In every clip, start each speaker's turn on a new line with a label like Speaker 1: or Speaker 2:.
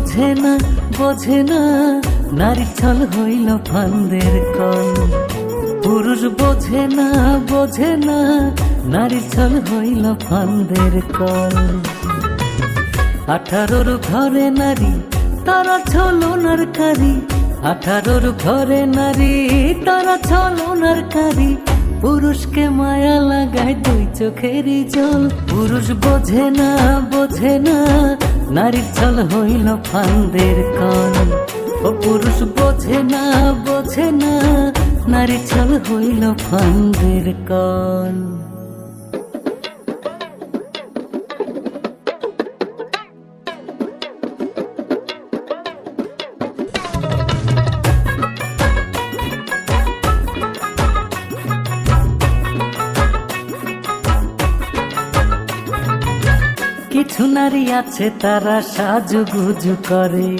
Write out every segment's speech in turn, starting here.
Speaker 1: বোঝে না বোঝে না নারী ছল হইল ফান্দের কল। পুরুষ বোঝে না বোঝে না নারী ছল হইল ফান্দের কল। আঠারোর ঘরে নারী, তারা ছলনার কারি। আঠারোর ঘরে নারী, তারা ছলনার কারি। পুরুষকে মায়া লাগায় দুই চোখেরই জল। পুরুষ বোঝে না বোঝে না নারীর ছল হইল ফান্দের কল ও পুরুষ বোঝে না বোঝে না, নারীর ছল হইল ফান্দের কল কিছু নারী আছে তারা সাজুগুজু করে।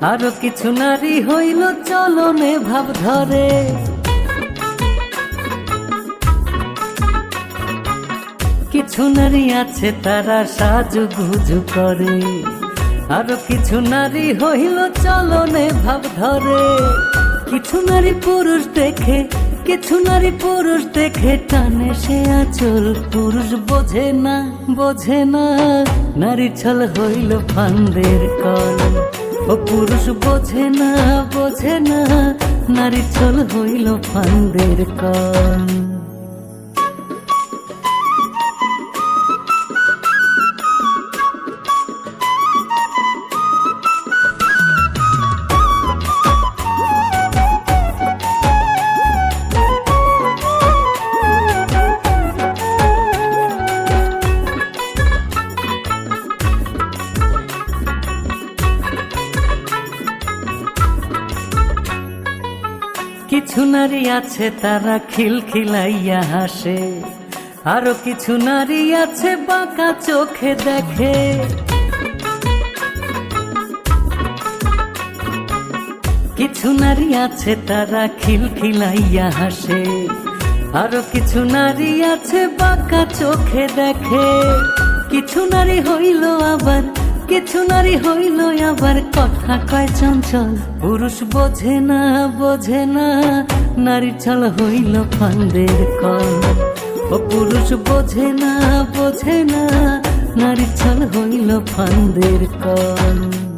Speaker 1: আরও কিছু নারী হইল চলনে ভাব ধরে। কিছু নারী আছে তারা সাজুগুজু করে। আরও কিছু নারী হইল চলনে ভাব ধরে। কিছু নারী পুরুষ দেখে কিছু নারী পুরুষ দেখে টানে সে আচল। পুরুষ বোঝে না বোঝে না নারী ছল হইল ফান্দের কল। ও পুরুষ বোঝে না বোঝে না নারী ছল হইল ফান্দের কল। কিছু নারী আছে তারা খিলখিলাইয়া হাসে। আরও কিছু নারী আছে বাঁকা চোখে দেখে। কিছু নারী আছে তারা খিলখিলাইয়া হাসে। আরও কিছু নারী আছে বাঁকা চোখে দেখে। কিছু নারী হইল আবার কিছু নারী হইল, আবার কথা কয় চঞ্চল। পুরুষ বোঝে না বোঝে না নারী চল হইল ফান্দের কল। ও পুরুষ বোঝে না বোঝে না নারী চল হইল ফান্দের কল।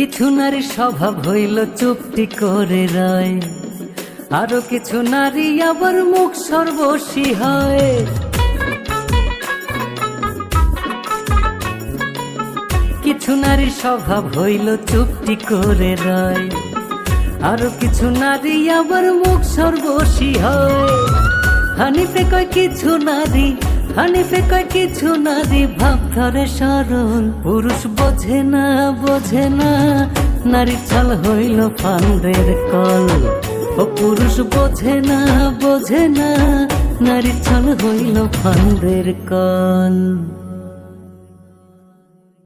Speaker 1: কিছু নারী স্বভাব হইল চুপটি করে রয়। আরও কিছু নারী আবার মুখ সর্বশী হয়। কিছু নারী স্বভাব হইল চুপটি করে রয়। আরও কিছু নারী আবার মুখ সর্বশী হয়। হানিফে কয়, কিছু নারী হানিফে কয় কিছু নারী ভাব ধরে সরল পুরুষ বোঝে না বোঝে না, নারী ছল হইল ফান্দের কল। ও পুরুষ বোঝে না বোঝে না, নারী ছল হইল ফান্দের কল।